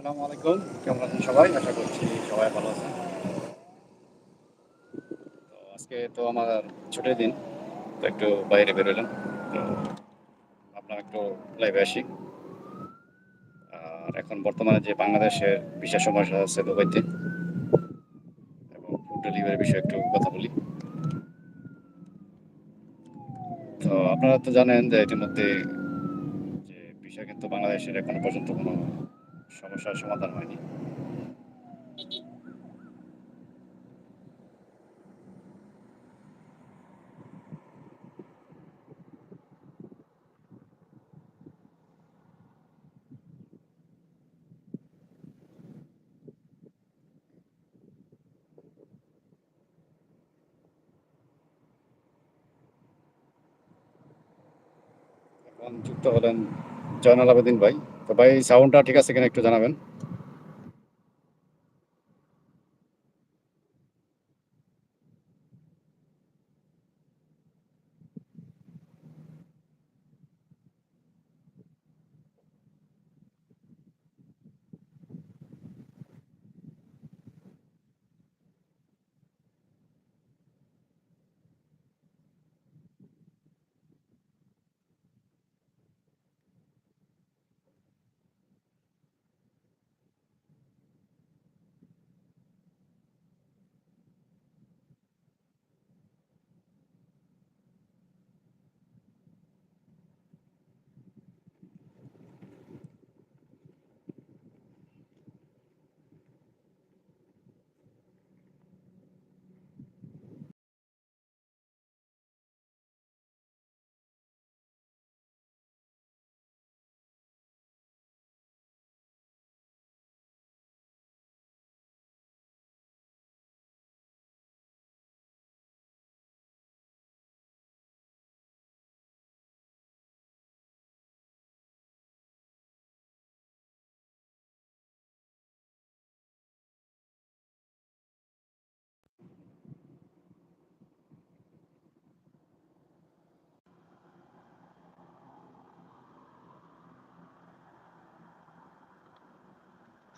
আসসালামু আলাইকুম। কেমন আছেন সবাই? আশা করছি সবাই ভালো আছেন। তো আজকে তো আমার ছুটির দিন, তো একটু বাইরে বেরোলাম। তো আপনার একটু লাইভে আসি। আর এখন বর্তমানে যে বাংলাদেশের বিশেষ সমস্যা আছে দুবাইতে, এবং ফুড ডেলিভারির বিষয়ে একটু কথা বলি। তো আপনারা তো জানেন যে ইতিমধ্যে যে বিষয় কিন্তু বাংলাদেশের এখনও পর্যন্ত কোনো সমস্যার সমাধান হয়নি। যুক্ত হলেন জয়নাল আবেদিন ভাই। তো ভাই সাউন্ডটা ঠিক আছে কিনা একটু জানাবেন।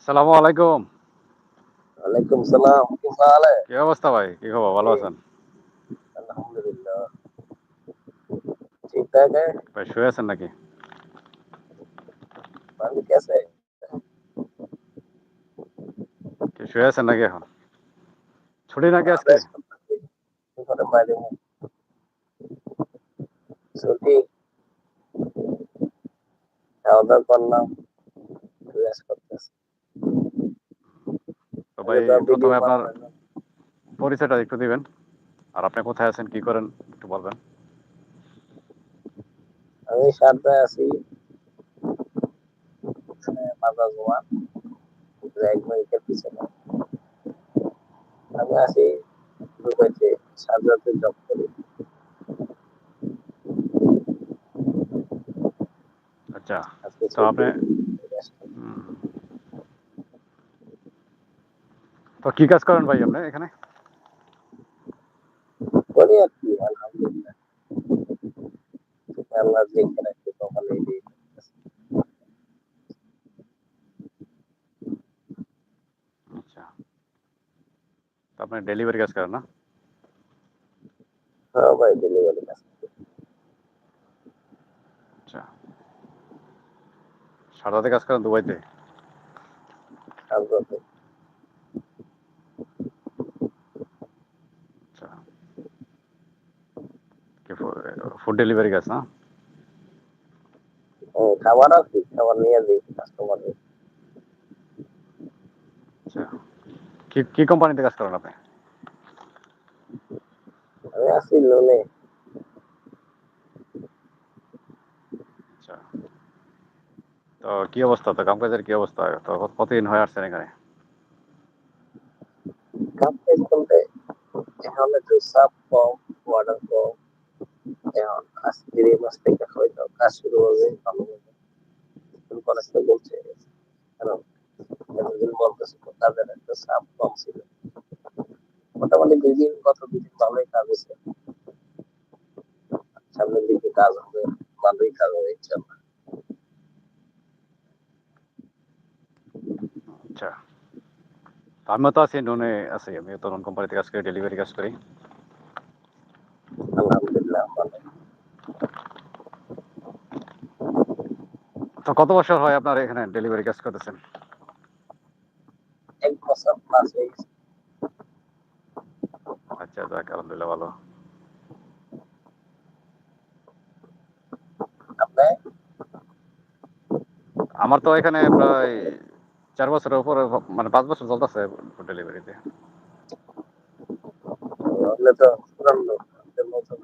সালামু আলাইকুম ওয়ালাইকুম সালাম কি হাল है কি অবস্থা ভাই কি খবর ভালো আছেন अल्हम्दुलिल्लाह ठीक ठाक है ভাই শুয়ে আছেন নাকি पानी कैसे है কি শুয়ে আছেন নাকি এখন ছুটি নাকি আজকে করে বাইরে ছুটি খাওয়া দাওয়া করলাম ভাই প্রথমে আপনার পরিচয়টা একটু দিবেন। আর আপনি কোথায় আছেন কি করেন একটু বলবেন। আমি সারদায় আছি। মাদা জোয়ান ব্র্যাক বাইকের পিছনে। আমি আছি দুবাইতে সারদাতে জব করি। আচ্ছা আজকে তো আপনি rest হুম। তো কি কাজ করেন ভাই আপনি এখানে? করি আর কি আলহামদুলিল্লাহ। আল্লাহ যেখানে একটু কপালে দিয়ে আচ্ছা। তো আপনি ডেলিভারি কাজ করেন না? হ্যাঁ ভাই ডেলিভারি কাজ আচ্ছা। সারদাতে কাজ করেন দুবাইতে সারদাতে আচ্ছা কি ফুড ডেলিভারি কাজ না হুম, খাবার আর কি খাবার নিয়ে দিই কাস্টমার আচ্ছা কি কি কোম্পানিতে কাজ করেন আপনি আমি আসি লোনে আচ্ছা তো কি অবস্থা তো কামকাজের কি অবস্থা তো কতদিন হয়ে আসছেন এখানে কাপ বলতে এখন একটু সাপ কম ওয়াটার কম মাস থেকে মোটামুটি দুই গত ভালোই কাজ হয়েছে সামনের দিকে কাজ হবে ভালোই কাজ হবে ইনশাল্লাহ আচ্ছা। আমিও তো আছি, নুনে আছি। আমিও তো কোম্পানিতে কাজ করি ডেলিভারি কাজ করি। আলহামদুলিল্লাহ। তো কত বছর হয় আপনার এখানে ডেলিভারি কাজ করতেছেন? এক বছর প্লাস হয়ে গেছে। আচ্ছা যাক আলহামদুলিল্লাহ ভালো। আমার তো এখানে প্রায় চার বছরের উপরে মানে পাঁচ বছর চলতেছে ডেলিভারিতে তো পুরান লোক আপনি নতুন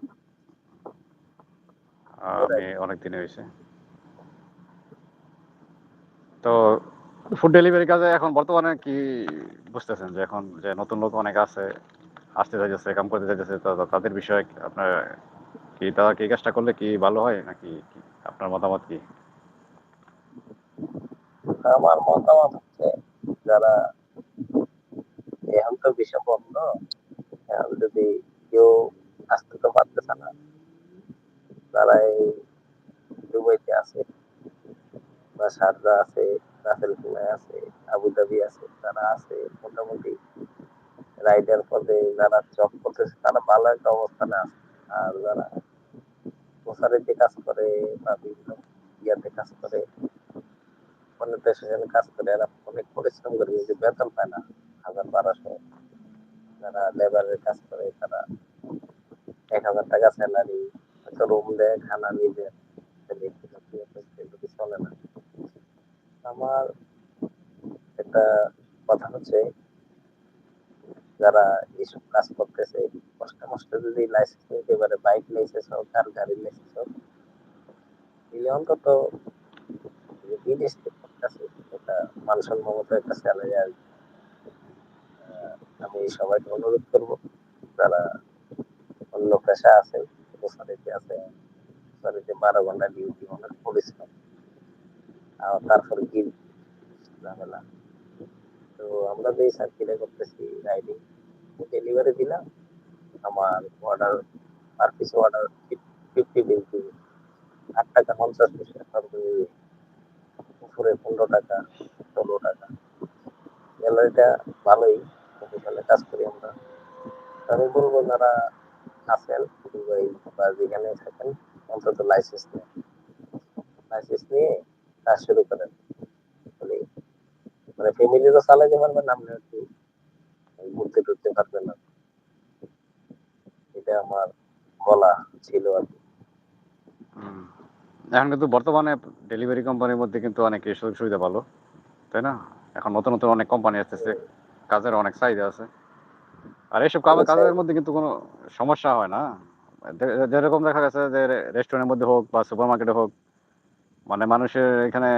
আমি অনেক দিন হয়েছে। তো ফুড ডেলিভারি কাজে এখন বর্তমানে কি বুঝতেছেন যে এখন যে নতুন লোক অনেক আছে, আসতে চাইতেছে, কাম করতে চাইতেছে, তো তাদের বিষয়ে আপনার কি তারা কি কাজটা করলে কি ভালো হয় নাকি আপনার মতামত কি? আমার মতামত হচ্ছে যারা এখন তো বিষয় বন্ধ এখন যদি কেউ আসতে তো পারতেছে না যারা এই দুবাইতে আছে শারজা আছে, রাসেল খুনায় আছে আবুধাবি আছে, তারা আছে, মোটামুটি রাইডার পদে যারা জব করতেছে, তারা ভালো একটা অবস্থানে আছে। আর যারা প্রসারিতে কাজ করে বা বিভিন্ন ইয়াতে কাজ করে, অনেক দেশে যেন কাজ করে, এরা অনেক পরিশ্রম করে, কিন্তু বেতন পায় না। হাজার বারোশো যারা লেবারের কাজ করে, তারা এক হাজার টাকা স্যালারি হয়তো রুম দেয়, খানা নিজে কিন্তু চলে না আমার একটা কথা হচ্ছে, যারা এইসব কাজ করতেছে, কষ্ট মষ্ট যদি লাইসেন্স নিতে পারে বাইক লাইসেন্স হোক আর গাড়ির লাইসেন্স হোক দিলে অন্তত বিদেশ থেকে করতেছে, এটা মানসম্মত একটা স্যালারি আমি সবাইকে অনুরোধ করব, যারা অন্য পেশা আছে প্রসারিতে আছে প্রসারিতে বারো ঘণ্টা ডিউটি অনেক পরিশ্রম। তারপরে কি ঝামেলা। তো আমরা যে সার্কিটে করতেছি রাইডিং ডেলিভারি দিলাম। আমার order per piece order fifty বিলটি আট টাকা পঞ্চাশ পয়সা উপরে পনেরো টাকা, ষোলো টাকা। গ্যালারিটা ভালোই। প্রফেশনাল কাজ করি আমরা। আমি বলব যারা আছেন, দুবাই বা যেখানে থাকেন, অন্তত লাইসেন্স নিয়ে। লাইসেন্স নিয়ে কাজ শুরু করেন মানে মানে ফ্যামিলিরও চালাতে পারবেন আপনি একটু ঘুরতে টুরতে পারবেন না। এটা আমার বলা ছিল আর কি। এখন কিন্তু বর্তমানে ডেলিভারি কোম্পানির মধ্যে কিন্তু অনেক সুযোগ সুবিধা ভালো তাই না? এখন নতুন নতুন অনেক কোম্পানি আসতেছে কাজের অনেক চাহিদা আছে। আর এইসব কাজের মধ্যে কিন্তু কোনো সমস্যা হয় না। যেরকম দেখা গেছে যে রেস্টুরেন্টের মধ্যে হোক বা সুপার মার্কেটে হোক মানে মানুষের এখানে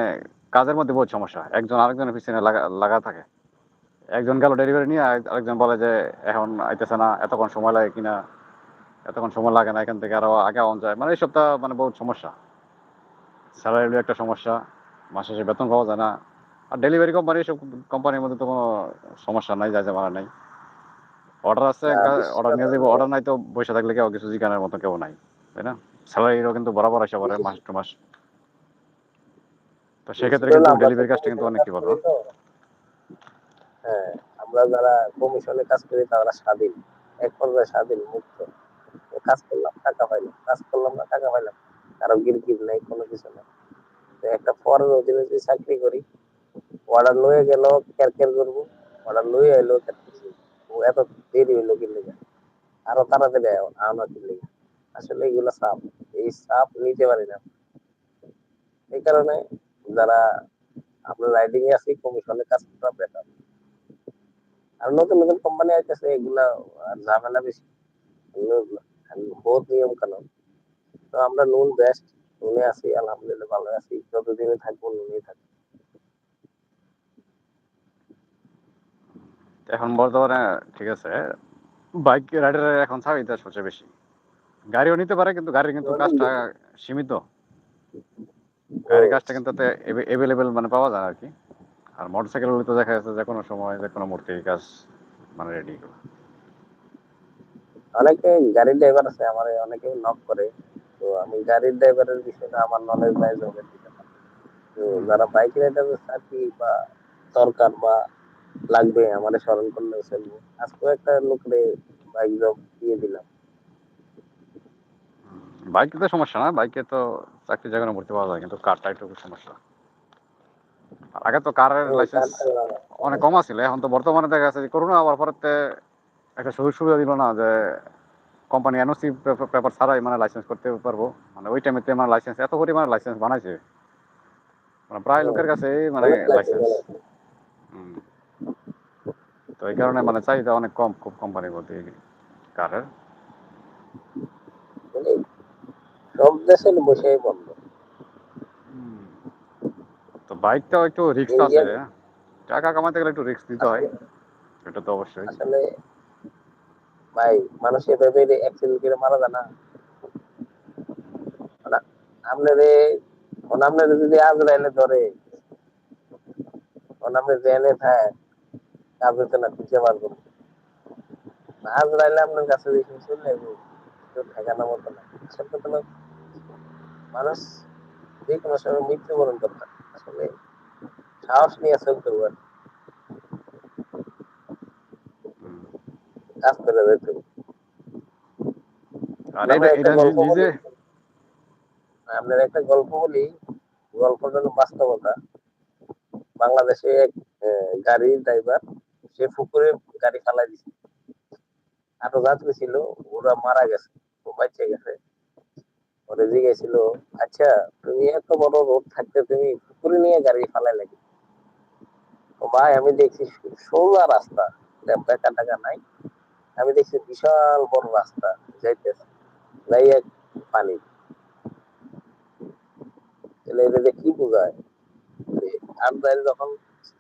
কাজের মধ্যে বহুত সমস্যা একজন আরেকজনের পিছনে লাগা লাগা থাকে। একজন গেল ডেলিভারি নিয়ে আরেকজন বলে যে এখন আইতেছে না এতক্ষণ সময় লাগে কিনা? এতক্ষণ সময় লাগে না এখান থেকে আরও আগে অন যায়। মানে এইসবটা মানে বহুত সমস্যা। স্যালারি একটা সমস্যা মাসে শেষে বেতন পাওয়া যায় না। আর ডেলিভারি কোম্পানি সব কোম্পানির মধ্যে তো কোনো সমস্যা নাই যা যা মারা নাই। অর্ডার আছে অর্ডার নিয়ে যাব অর্ডার নাই তো বসে থাকলে কেউ কিছু জিজ্ঞানের মতো কেউ নাই তাই না? স্যালারিরও কিন্তু বরাবর আসে পরে মাস টু মাস। তো সেক্ষেত্রে কিন্তু ডেলিভারি কাজটা কিন্তু অনেক কি বলব। হ্যাঁ আমরা যারা কমিশনে কাজ করি তারা স্বাধীন। এক পর্যায়ে স্বাধীন মুক্ত। কাজ করলাম টাকা পাইলাম। কাজ করলাম না টাকা পাইলাম। কারও গিরগির নেই কোনো কিছু নেই। তো একটা পরের অধীনে যদি চাকরি করি অর্ডার লয়ে গেল কেয়ার কেয়ার করব। অর্ডার লয়ে এলো এত দেরি হইল কি লেগে আরও তাড়াতাড়ি আনা কি লেগে আসলে এগুলো চাপ এই চাপ নিতে পারি না। এই কারণে যারা আপনার রাইডিং এ আছে কমিশনে কাজ করা বেটার আর নতুন নতুন কোম্পানি আসতেছে এগুলা ঝামেলা বেশি। বহুত নিয়ম কানুন। তো আমরা নুন বেস্ট নুনে আছি আলহামদুলিল্লাহ ভালো আছি। যতদিনে থাকব নুনেই থাকব। এখন বর্তমানে ঠিক আছে বাইক রাইডারের এখন চাহিদা সবচেয়ে বেশি। গাড়িও নিতে পারে কিন্তু গাড়ির কিন্তু কাজটা সীমিত। কাজটা কিন্তু মানে পাওয়া যায় আর কি। আর তো দেখা যাচ্ছে যে কোনো সময় যে কোনো মুহূর্তে এই কাজ মানে রেডি অনেকে গাড়ির ড্রাইভার আছে আমার অনেকে নক করে। তো আমি গাড়ির ড্রাইভারের বিষয়টা আমার নলেজ নাই জমের তো যারা বাইক রাইডার চাকরি বা দরকার বা লাগবে আমার স্মরণ করলে চলবে। আজকে একটা লোকরে বাইক জব দিয়ে দিলাম। বাইকে তো সমস্যা না বাইকে তো চাকরি জায়গায় ভর্তি পাওয়া যায় কিন্তু কারটা একটু সমস্যা। আগে তো কারের লাইসেন্স অনেক কম আছিল এখন তো বর্তমানে দেখা যাচ্ছে যে করোনা আবার পরেতে একটা সুযোগ সুবিধা দিল না যে কোম্পানি এনওসি পেপার ছাড়াই মানে লাইসেন্স করতে পারব। মানে ওই টাইমে মানে লাইসেন্স এত পরিমাণে লাইসেন্স বানাইছে। মানে প্রায় লোকের কাছে মানে লাইসেন্স। তো এই কারণে মানে চাহিদা অনেক কম খুব কোম্পানির মধ্যে কারের। সব দেশের বসেই বন্ধ তো বাইকটাও একটু রিস্ক আছে। টাকা কামাতে গেলে একটু রিস্ক দিতে হয়। এটা তো অবশ্যই। আসলে ভাই মানুষ এভাবে অ্যাক্সিডেন্ট করে মারা যায় না। মানে আপনারে মানে আপনারে যদি আজরাইলে ধরে মানে আপনি জেনে থাকে না খুঁজে বার করুন। আজরাইলে আপনার কাছে দেখে চলে যাব মতো না। আসলে কোনো মানুষ যে কোনো সময় মৃত্যুবরণ করতে পারে। আসলে সাহস নিয়ে চলতে। হুম। কাজ করে যেতে। আপনার একটা গল্প বলি গল্পটা বাস্তবতা বাংলাদেশে এক গাড়ির ড্রাইভার সে পুকুরে গাড়ি ফালাই দিছে আরও যাত্রী ছিল ওরা মারা গেছে ও গেছে ওরে জিজ্ঞেছিল আচ্ছা তুমি এত বড় রোড থাকতে তুমি পুকুরে নিয়ে গাড়ি ফালাই লাগি ভাই, আমি দেখছি সোজা রাস্তা টাকা টাকা নাই। আমি দেখছি বিশাল বড় রাস্তা, যাইতেছে যাই এক পানি তাহলে এটা কি বোঝায়? যে আমদানি যখন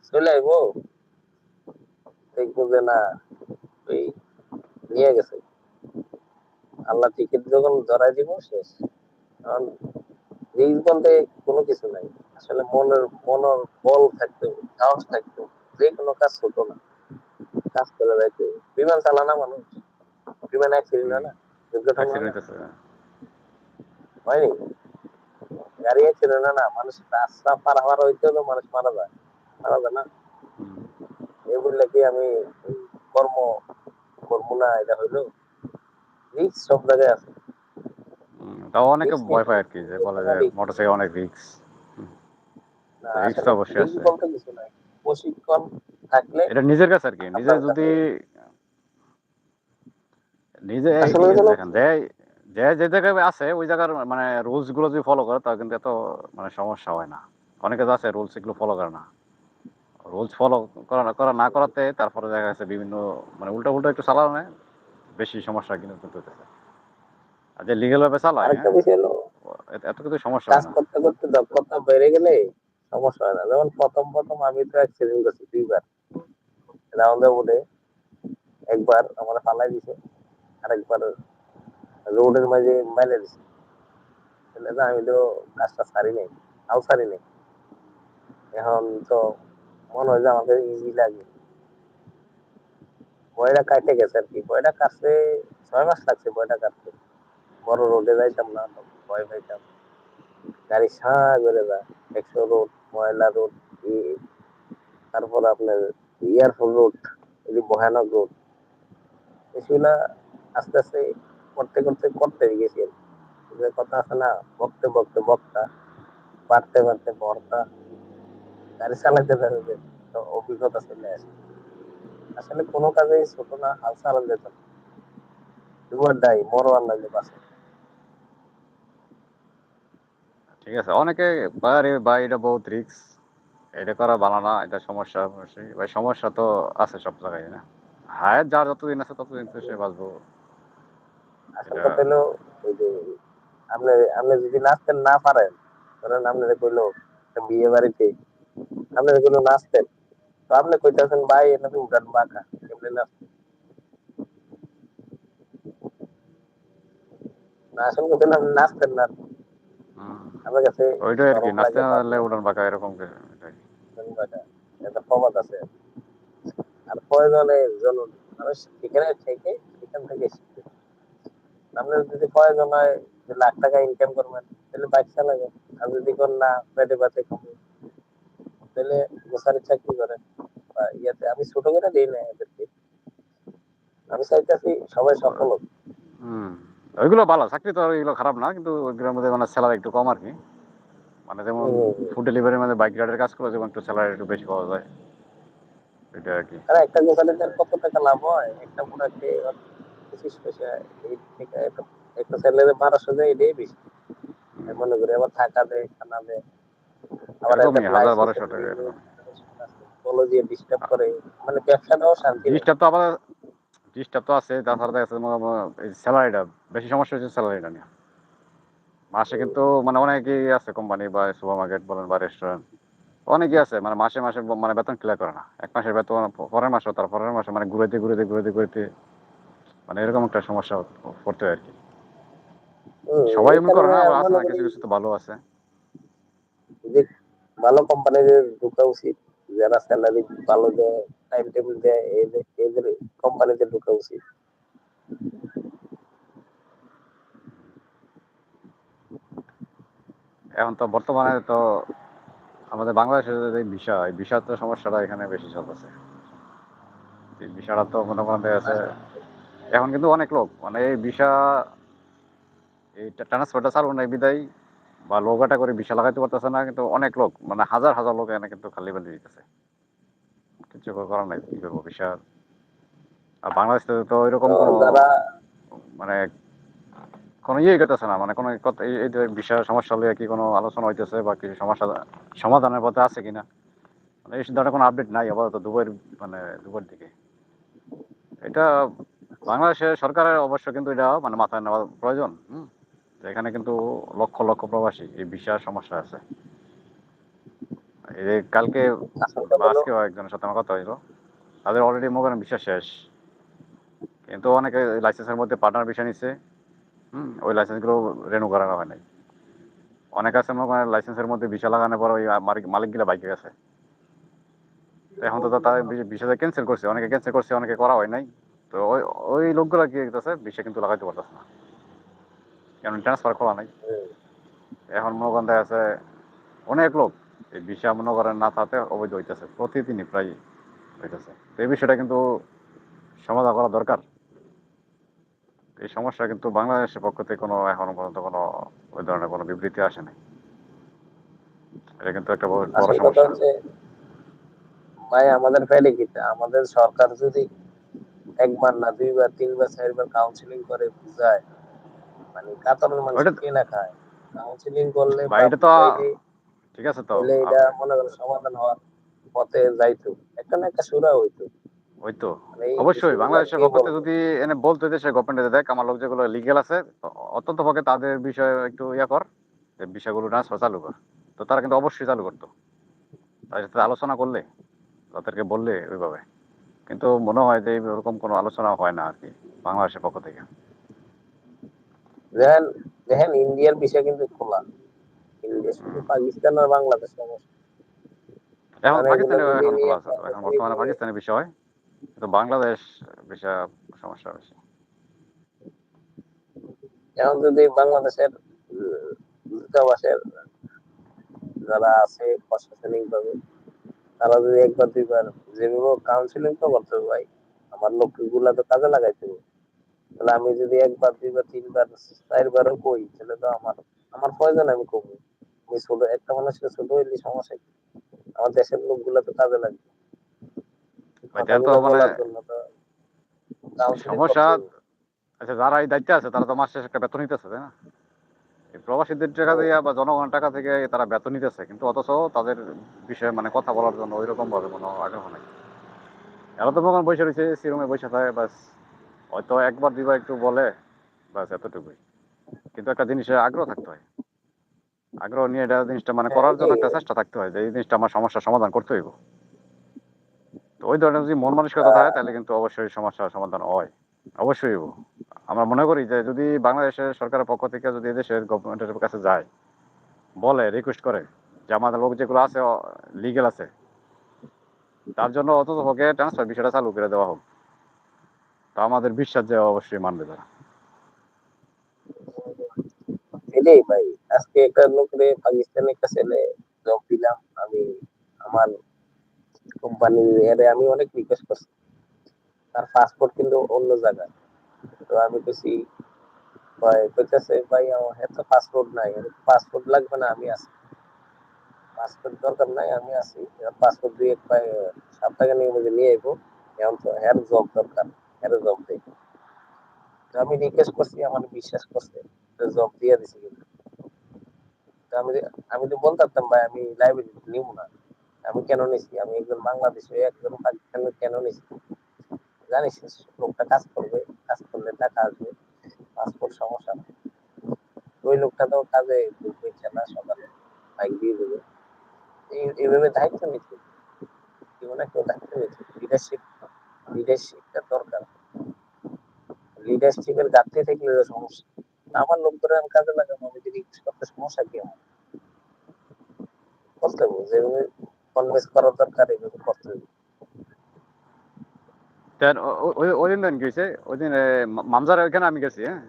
চলে আইবো, দেখব যে না, ওই নিয়ে গেছে। আল্লাহ টিকিট যখন ধরাই দিব, শেষ। কারণ বলতে কোনো কিছু নাই। আসলে মনের মনের বল থাকতে হবে, সাহস থাকতে হবে। যে কোনো কাজ ছোট না। কাজ করে যাইতে বিমান চালানা মানুষ। বিমান অ্যাক্সিডেন্ট হয় না? দুর্ঘটনা হয় হয়নি? গাড়ি অ্যাক্সিডেন্ট হয় না? মানুষ রাস্তা পার হওয়ার হইতে হলো মানুষ মারা যায়। মারা যায় না। বললে কি আমি কর্ম করব না এটা হইল? রিস্ক সব জায়গায় আছে। তাও অনেকে ভয় পায় আর কি যে বলে যে মোটরসাইকেল অনেক রিক্স Risk তো অবশ্যই আছে। প্রশিক্ষণ থাকলে এটা নিজের কাছে আর কি নিজে যদি নিজে দেখেন যে যে যে জায়গায় আছে ওই জায়গার মানে রুলসগুলো যদি ফলো করে তাহলে কিন্তু এত মানে সমস্যা হয় না। অনেকে তো আছে রুলস এগুলো ফলো করে না। রুলস ফলো করা না- করা না করাতে তারপরে দেখা যাচ্ছে বিভিন্ন মানে উল্টা উল্টা একটু চালানো বেশি সমস্যা কিন্তু কিন্তু হতেছে আর যে লিগেল ভাবে চালায় আরেকটা হ্যাঁ, বিষয় হলো এত- কিছু সমস্যা কাজ করতে করতে দক্ষতা বেড়ে গেলে সমস্যা হয় না। যেমন প্রথম প্রথম আমি তো অ্যাক্সিডেন্ট করছি দুইবার। রাউন্ডে উঠে একবার আমার ফালাই দিছে আরেকবার রোডের মাঝে মাইলে দিছে। তাহলে আমি তো কাজটা ছাড়ি নাই তাও ছাড়ি নাই। এখন তো মনে হয় যে আমাকে ইজি লাগে। বয়টা কাটে গেছে আর কি? বয়টা কাটছে? ছয় মাস লাগছে বয়টা কাটতে? বড় রোডে যাইতাম না ভয় পাইতাম। গাড়ি সাঁ করে যায় একশো রোড ময়লা রোড তারপর আপনার ইয়ারফোন রোড এই ভয়ানক রোড এগুলা আস্তে আস্তে করতে করতে করতে গেছি যে কথা আছে না, বকতে বকতে বক্তা, বাড়তে বাড়তে ভর্তা। গাড়ি চালাতে তো অভিজ্ঞতা চলে আসে। আসলে কোনো কাজেই ছোট না, হাল চালান যেত না। লাগলে বাসে। ঠিক আছে, অনেকে বাইরে বা এটা বহুত রিক্স এটা করা ভালো না, এটা সমস্যা। ভাই, সমস্যা তো আছে সব জায়গায়, না হায়াত যার যতদিন আছে, ততদিন তো সে বাঁচবো যে আপনি যদি নাচতেন না পারেন, ধরেন কইলো বিয়ে বাড়িতে কইলো নাচতেন, তো আপনি ভাই, এটা তো উঠান বাঁকা, কেমনে নাচ না, আসল আপনি নাচতেন না। আমার কাছে ওইটাই আর কি নাচতে না। পারলে উড়ান বাঁকা এরকম কি- এটাই। নাচতেন বাঁকা। একটা প্রবাদ আছে। আর প্রয়োজনে জন্য মানুষ যেখানে থেকে সেখান থেকে শিখবে আপনার যদি প্রয়োজন হয় লাখ টাকা ইনকাম করবেন তাহলে বাইক চালাবেন। আর যদি কোন না পেটে পাতে খাবেন তাহলে গোসারি চাকরি করে? বা ইয়াতে আমি ছোট করে দিই না এদেরকে। আমি চাইতেছি সবাই সফল হোক। হুম। ওইগুলো ভালো চাকরি তো এগুলো খারাপ না কিন্তু ওইগুলোর মধ্যে মানে স্যালারি একটু কম আর কি মানে যেমন ফুড ডেলিভারির মধ্যে বাইক রাইডের কাজ করে যেমন একটু স্যালারি একটু বেশি পাওয়া যায় এটা আর কি একটা গোসারিতে কত টাকা লাভ হয়? একটা প্রোডাক্টে পঁচিশ পয়সা এই থেকে একটা স্যালারি বারোশো যায় এটাই বেশি। মনে করি আবার থাকা দেয় খানা দেয়। আবার হাজার বারোশো টাকা দিয়ে ডিস্টার্ব করে মানে ব্যবসাটাও শান্তি নেই। তো আবার ডিস্টার্ব তো আছে তাছাড়া দেখা যাচ্ছে স্যালারিটা বেশি সমস্যা হচ্ছে স্যালারিটা নিয়ে। মাসে কিন্তু মানে অনেকেই আছে কোম্পানি বা সুপার মার্কেট বলেন বা রেস্টুরেন্ট অনেকেই আছে মানে মাসে মাসে মানে বেতন ক্লিয়ার করে না। এক মাসের বেতন পরের মাসে তার পরের মাসে মানে ঘুরেতে ঘুরেতে ঘুরেতে ঘুরেতে মানে এরকম একটা সমস্যা পড়তে হয় আর কি। সবাই এমন করে না আছে না কিছু কিছু তো ভালো আছে। ভালো কোম্পানিদের ঢোকা উচিত যারা স্যালারি ভালো দেয়। টাইম টেবিল দেয় এদের কোম্পানিতে ঢোকা উচিত এখন তো বর্তমানে তো আমাদের বাংলাদেশের যে এই ভিসার তো সমস্যাটা এখানে বেশি চলতেছে। ভিসাটা তো মনে করেন যাচ্ছে, এখন কিন্তু অনেক লোক মানে এই ভিসা, এই ট্রান্সফারটা চালু নাই বিদায়, বা লোগাটা করে ভিসা লাগাইতে পারতেছে না, কিন্তু অনেক লোক মানে হাজার হাজার লোক এখানে কিন্তু খালি বাদি দিতেছে। কিছু করার নাই কি করব ভিসা আর বাংলাদেশে তো এরকম কোনো মানে কোনো ইয়ে করতেছে না মানে কোনো এই এই যে বিষয়ের সমস্যা হলে কি কোনো আলোচনা হইতেছে বা কিছু সমস্যা সমাধানের পথে আছে কিনা? মানে এই ধরনের কোনো আপডেট নাই আপাতত দুবাইয়ের মানে দুবার দিকে। এটা বাংলাদেশের সরকারের অবশ্য কিন্তু এটা মানে মাথায় নেওয়া প্রয়োজন হুম? এখানে কিন্তু লক্ষ লক্ষ প্রবাসী এই বিষয়ের সমস্যা আছে। কালকে আশঙ্কা বা হলো একজনের সাথে আমার কথা হইল। তাদের অলরেডি মোবাইল বিশ্বাস শেষ। কিন্তু অনেকে লাইসেন্সের মধ্যে পার্টনার বিষয় নিচ্ছে হুম ওই লাইসেন্সগুলো রেনু করানো হয় নাই। অনেক আছে মনে করেন লাইসেন্সের মধ্যে ভিসা লাগানোর পর ওই মালিক মালিকগুলো বাইকে গেছে। এখন তো তার ভিসাটা ক্যান্সেল করছে। অনেকে ক্যান্সেল করছে অনেকে করা হয় নাই। তো ওই ওই লোকগুলো কি করতেছে ভিসা কিন্তু লাগাইতে পারতেছে না। কারণ ট্রান্সফার করা নাই। এখন মনে করেন দেখা যাচ্ছে অনেক লোক এই ভিসা মনে করেন না থাকতে অবৈধ হইতেছে। প্রতিদিনই প্রায় হইতেছে। তো এই বিষয়টা কিন্তু সমাধান করা দরকার। এই সমস্যা কিন্তু বাংলাদেশের পক্ষ থেকে কোনো এখনও পর্যন্ত কোনো ওই ধরনের কোনো বিবৃতি আসে নাই। এটা কিন্তু একটা বড় সমস্যা। ভাই আমাদের ফেলে কিটা আমাদের সরকার যদি একবার না দুইবার তিনবার চারবার কাউন্সিলিং করে বুঝায় মানে কাতারের মানুষ কে না খায়? কাউন্সিলিং করলে ভাই, এটা তো ঠিক আছে তো? এটা মনে করো সমাধান হওয়ার পথে যাইতো। একটা না একটা সুরা হইতো। ওই তো। মানে অবশ্যই বাংলাদেশের বলবে? যদি এনে বলতে দেশে গভর্নমেন্টে দেখ আমার লোক যেগুলো লিগেল আছে অত্যন্ত পক্ষে তাদের বিষয়ে একটু ইয়া কর যে বিষয়গুলো ট্রান্সফার চালু কর। তো তারা কিন্তু অবশ্যই চালু করতো। তাদের সাথে আলোচনা করলে তাদেরকে বললে ওইভাবে। কিন্তু মনে হয় যে এরকম কোনো আলোচনা হয় না আর কি বাংলাদেশের পক্ষ থেকে। দেখেন দেখেন ইন্ডিয়ার বিষয় কিন্তু খোলা। পাকিস্তান আর বাংলাদেশ সমস্যা এখন মানে পাকিস্তানে এখন খোলা আছে। তো। এখন বর্তমানে পাকিস্তানের বিষয় কিন্তু বাংলাদেশ বিষয় সমস্যা বেশি। এখন যদি বাংলাদেশের দূতাবাসের যারা আছে প্রশাসনিক ভাবে তারা যদি একবার দুইবার যেগুলো কাউন্সিলিং তো করতে হবে ভাই। আমার লক্ষ্যগুলা তো কাজে লাগাইতে হবে। তাহলে আমি যদি একবার দুইবার তিনবার চারবারও কই তাহলে তো আমার আমার প্রয়োজন আমি কমবো আমি ছোট একটা মানুষকে ছোট হইলে সমস্যা কি? আমার দেশের লোকগুলা তো কাজে লাগবে। মানে সমস্যা আচ্ছা যারা এই দায়িত্বে আছে তারা তো মাস শেষে একটা বেতন নিতেছে তাই না? এই প্রবাসীদের টাকা দিয়ে বা জনগণের টাকা থেকে তারা বেতন নিতেছে কিন্তু অথচ তাদের বিষয়ে মানে কথা বলার জন্য ওই রকম ভাবে কোনো আগ্রহ নাই। এরা তো মনে বসে রয়েছে এসি রুমে বসে থাকে বাস হয়তো একবার দুইবার একটু বলে বাস এতটুকুই। কিন্তু একটা জিনিসে আগ্রহ থাকতে হয়। আগ্রহ নিয়ে এটা জিনিসটা মানে করার জন্য একটা চেষ্টা থাকতে হয় যে এই জিনিসটা আমার সমস্যার সমাধান করতে হইব। তো ওই ধরনের যদি মন মানসিকতা থাকে, তাহলে কিন্তু অবশ্যই সমস্যার সমাধান হয়। অবশ্যই আমরা মনে করি যে যদি বাংলাদেশের সরকারের পক্ষ থেকে যদি এদেশের গভর্নমেন্টের কাছে যায়, বলে রিকোয়েস্ট করে যে আমাদের লোক যেগুলো আছে লিগেল আছে, তার জন্য অন্তত পক্ষে ট্রান্সফার বিষয়টা চালু করে দেওয়া হোক। তা আমাদের বিশ্বাস যে অবশ্যই মানবে তারা। এটাই ভাই। আজকে একটা লোকরে পাকিস্তানের একটা জব দিলাম। আমি আমার কোম্পানি এর, আমি অনেক রিকোয়েস্ট করছি। তার পাসপোর্ট কিন্তু অন্য জায়গায় তো আমি কইছি, ভাই, কইতেছে, ভাই, আমার এত পাসপোর্ট নাই। পাসপোর্ট লাগবে না, আমি আছি। পাসপোর্ট দরকার নাই, আমি আছি। পাসপোর্ট দিয়ে এক টাকা নিয়ে নিয়ে আইবো। এখন তো হের জব দরকার হের জব দেই। তো আমি রিকোয়েস্ট করছি, আমার বিশ্বাস করছে জব দিয়ে দিছি কিন্তু আমি আমি তো বলতাম ভাই, আমি লাইব্রেরি নিব না। আমি কেন নিছি? আমি একজন বাংলাদেশে একজন পাকিস্তানের কেন নিছি? জানিস, লোকটা কাজ করবে, কাজ করলে টাকা আসবে পাসপোর্ট সমস্যা ওই লোকটা তো কাজে ঢুকবে না সকালে বাইক দিয়ে দেবে। এই- এইভাবে দায়িত্ব নিচ্ছে জীবনে কেউ দায়িত্ব নিচ্ছে লিডারশিপ লিডারশিপটা দরকার। ঘাটতি থাকলে সমস্যা। আমার লোক ধরে আমি কাজে আমি যদি করতে সমস্যা কি আমার করার দরকার করতে মা- মামজার ওইখানে আমি গেছি হ্যাঁ?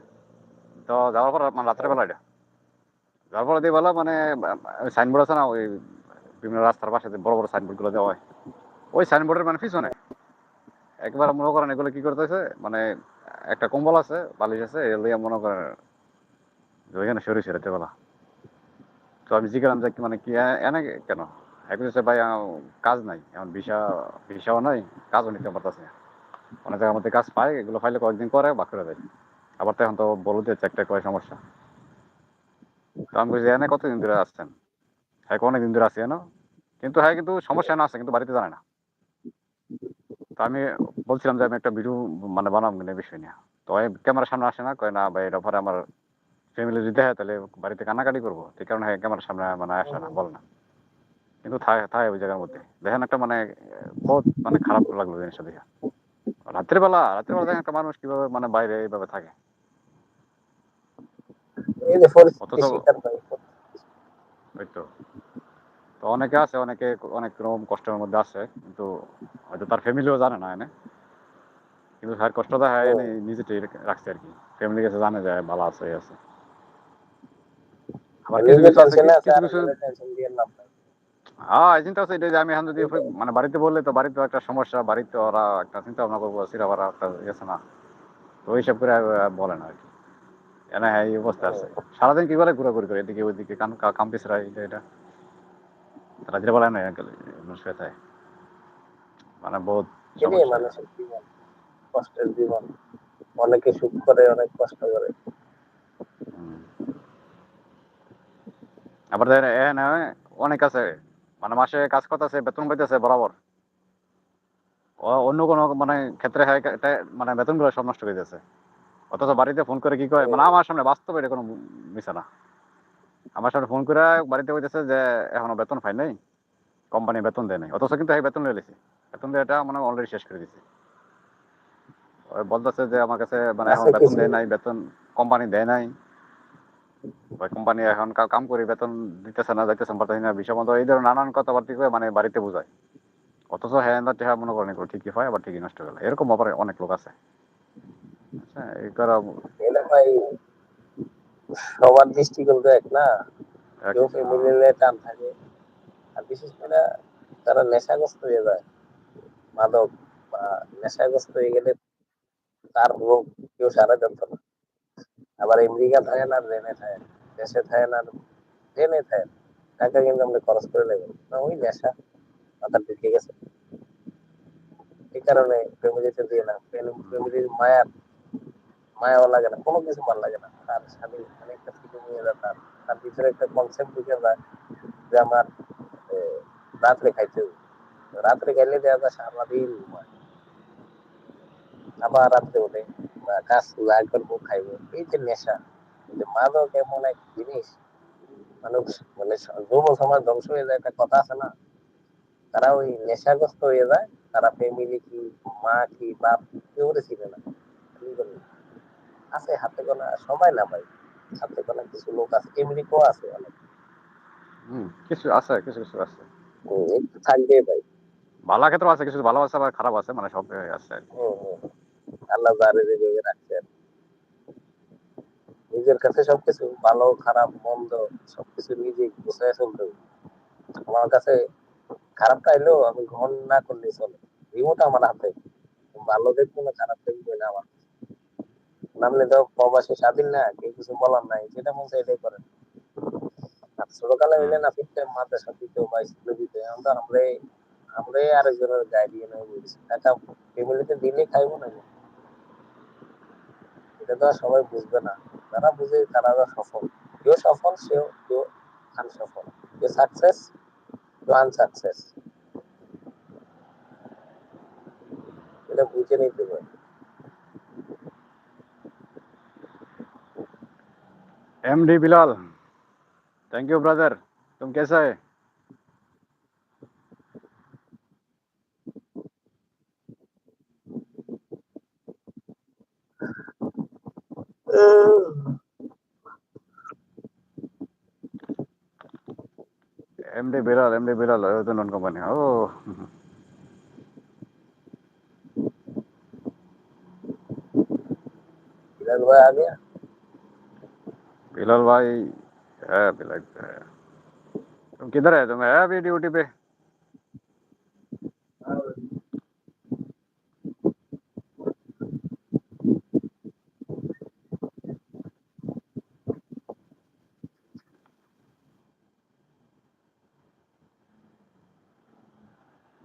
তো যাওয়ার পর মানে রাত্রে বেলা যাওয়ার পরে দিয়ে বেলা মানে সাইনবোর্ড আছে না, ওই বিভিন্ন রাস্তার পাশে বড় বড় সাইনবোর্ডগুলো দেওয়া হয়। ওই সাইনবোর্ডের মানে পিছনে। একবার মনে করেন এগুলো কি করতেছে? মানে একটা কম্বল আছে, বালিশ আছে, এগুলো দিয়ে মনে করেন যে ওইখানে সরে সরে বেলা তো আমি জিজ্ঞাসা যে মানে কি এনে কেন? হচ্ছে ভাই কাজ নাই, এখন ভিসা, ভিসাও নাই, কাজও নিতে পারতেছে অনেক জায়গার মধ্যে কাজ পায় এগুলো ফাইলে কয়েকদিন করে বাক করে দেয়। আবার তো এখন তো বলতে একটা করে সমস্যা। তো আমি বলছি, এনে কতদিন ধরে আসছেন? হ্যাঁ অনেকদিন ধরে আসি এনো। কিন্তু হ্যাঁ কিন্তু সমস্যা না আছে, কিন্তু বাড়িতে জানে না। তো আমি বলছিলাম যে আমি একটা ভিডিও মানে বানাবো কিনা বিষয় নিয়ে। তো ওই ক্যামেরার সামনে আসে না কয় না ভাই এটা পরে আমার ফ্যামিলি যদি হয় তাহলে বাড়িতে কান্নাকাটি করব। সেই কারণে ক্যামেরার সামনে মানে আসে না বলে না। কিন্তু থাকে থাকে ওই জায়গার মধ্যে। দেখেন একটা মানে বহুত মানে খারাপ লাগল জিনিসটা দেখে। রাত্রিবেলা রাত্রিবেলা দেখেন একটা মানুষ কীভাবে মানে বাইরে এইভাবে থাকে। অথচ- ওই তো। তো অনেকে আছে অনেকে অনেক রকম কষ্টের মধ্যে আছে কিন্তু হয়তো তার ফ্যামিলিও জানে না এনে। কিন্তু তার কষ্টটা হয় এনে নিজেটাই রাখছে আর কি। ফ্যামিলি কাছে জানে যায় ভালো আছে আছে। আবার কিছু কিছু কিছু হ্যাঁ চিন্তা আছে এটা যে আমি এখন যদি মানে বাড়িতে বললে তো বাড়িতে একটা সমস্যা বাড়িতে ওরা একটা চিন্তা ভাবনা করব সিরাবারা একটা গেছে না। তো করে বলে না আর কি। হ্যাঁ এই অবস্থা আছে। সারাদিন কি করে ঘোরাঘুরি করে এদিকে ওইদিকে কাম কাম পিছরা এটা এটা। মানে বহুত। মানুষের জীবন? কষ্টের জীবন। অনেকে সুখ করে অনেক কষ্ট করে। আবার দেখেন অনেক আছে। মানে মাসে কাজ করতেছে বেতন পাইতেছে বরাবর। ও- অন্য কোনো মানে ক্ষেত্রে মানে বেতনগুলো সব নষ্ট করে দিতেছে। অথচ বাড়িতে ফোন করে কি কয়? মানে আমার সামনে বাস্তবে এটা কোনো মিশা না। আমার সামনে ফোন করে বাড়িতে বলতেছে যে এখনও বেতন পাই নাই কোম্পানি বেতন দেয় নাই। অথচ কিন্তু এই বেতন লেগেছে বেতন দিয়ে এটা মানে অলরেডি শেষ করে দিছে। বলতেছে যে আমার কাছে মানে এখন বেতন দেয় নাই বেতন কোম্পানি দেয় নাই। কোম্পানি এখন কাম করি বেতন দিতেছে না যাইতেছে পারতেছি না বিষয় মতো এই ধরনের নানান কথাবার্তি করে মানে বাড়িতে বোঝায়। অথচ হ্যাঁ না টেহা মনে করেন এগুলো ঠিকই হয় আবার ঠিকই নষ্ট হয়ে গেল। এরকম আবার অনেক লোক আছে। আচ্ছা এই করা এটা ভাই সবার দৃষ্টিকোণ তো এক না? কেউ ফ্যামিলি টান থাকে। আর বিশেষ করে তারা নেশাগ্রস্ত হয়ে যায়। মাদক বা নেশাগ্রস্ত হয়ে গেলে তার রোগ কেউ সারা জানতো না। আবার আমেরিকা থাকে না জেনে থাকে দেশে থাকে না জেনে থাকে টাকা কিন্তু আমরা খরচ করে নেব না ওই নেশা। মাথা ঢুকে গেছে। এই কারণে ফ্যামিলিতে দিয়ে না ফ্যামিলির মায়ার মায়াও লাগে না, কোনো কিছু ভালো লাগে না। তার স্বামী অনেকটা ফিলিং হয়ে যায় তার তার ভিতরে একটা কনসেপ্ট ঢুকে যায় যে আমার রাত্রে খাইতে রাত্রে খাইলে দেওয়া যায় সারাদিন ঘুমায়। আবার রাত্রে বা কাজ লাগ করব, খাইবো। এই যে নেশা যে মাদক এমন এক জিনিস, মানুষ মানে যুব সমাজ ধ্বংস হয়ে যায়, একটা কথা আছে না? তারা ওই নেশাগ্রস্ত হয়ে যায়, তারা ফ্যামিলি কি, মা কি, বাপ কেউ চিনে না? আছে হাতে গোনা সময় না ভাই। হাতে গোনা কিছু লোক আছে আমেরিকাও আছে অনেক। হুম, কিছু আছে কিছু কিছু আছে। একটু থাকবে ভাই। ভালো ক্ষেত্রে আছে কিছু ভালো আছে আবার খারাপ আছে মানে সব আছে আর। আল্লাহ যারে যেভাবে রাখছেন নিজের কাছে সবকিছু ভালো খারাপ মন্দ সবকিছু নিজে গুছায় চলতে আমার কাছে খারাপটা এলেও আমি গ্রহণ না করলে চলে। রিমোট আমার হাতে। ভালো দেখব না খারাপ দেখব না আমার। নামলে তো প্রবাসী স্বাধীন না, কেউ কিছু বলার নাই, যেটা মন চায় এটাই করেন। আর ছোটকালে হইলে না টাইম মাদ্রাসা দিত বা স্কুলে দিত তো আমরা আমরা আরেকজনের গায়ে দিয়ে নেই বলছি টাকা ফ্যামিলিতে দিলে খাইবো না এটা তো সবাই বুঝবে না। যারা বুঝে তারা তো সফল। কেউ সফল, সেও, কেউ আনসফল। কেউ সাকসেস কেউ আনসাকসেস এটা বুঝে নিতে হবে। M D Bilal thank you brother तुम कैसा है? M D Bilal M D Bilal तो नॉन कंपनी ओ बिलाल भाई आ गया बिलाल भाई, है बिलाल है। तुम किधर है? तुम है अभी ड्यूटी पे?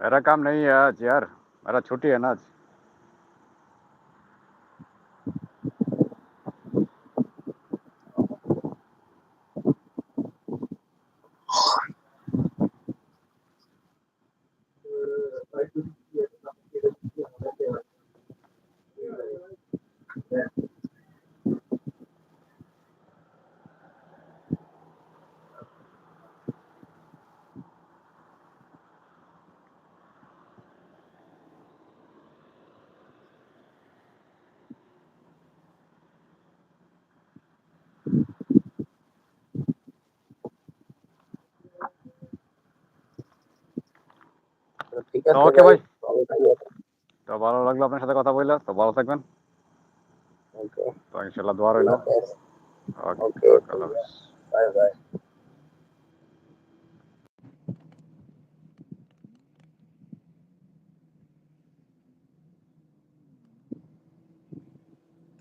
मेरा काम नहीं है आज यार, मेरा छुट्टी है ना आज। ঠিক আছে Okay, ভাই। ভালো থাকবেন। তো ভালো লাগলো আপনার সাথে কথা বললে তো ভালো থাকবেন Okay. তো ইনশাল্লাহ দোয়া রইল আল্লাহ হাফেজ। ওকে Okay. ওকে আল্লাহ হাফেজ। Bye bye.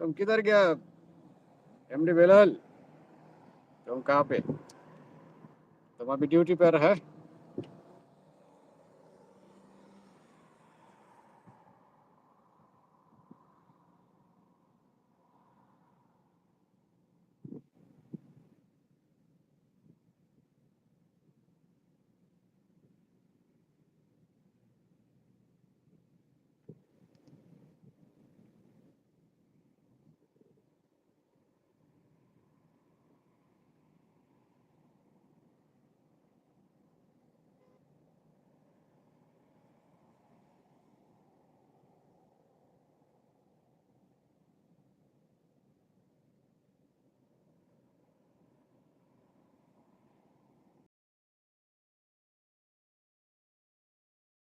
तुम किधर गया एमडी बेलाल तुम कहाँ पे तुम अभी ड्यूटी पर है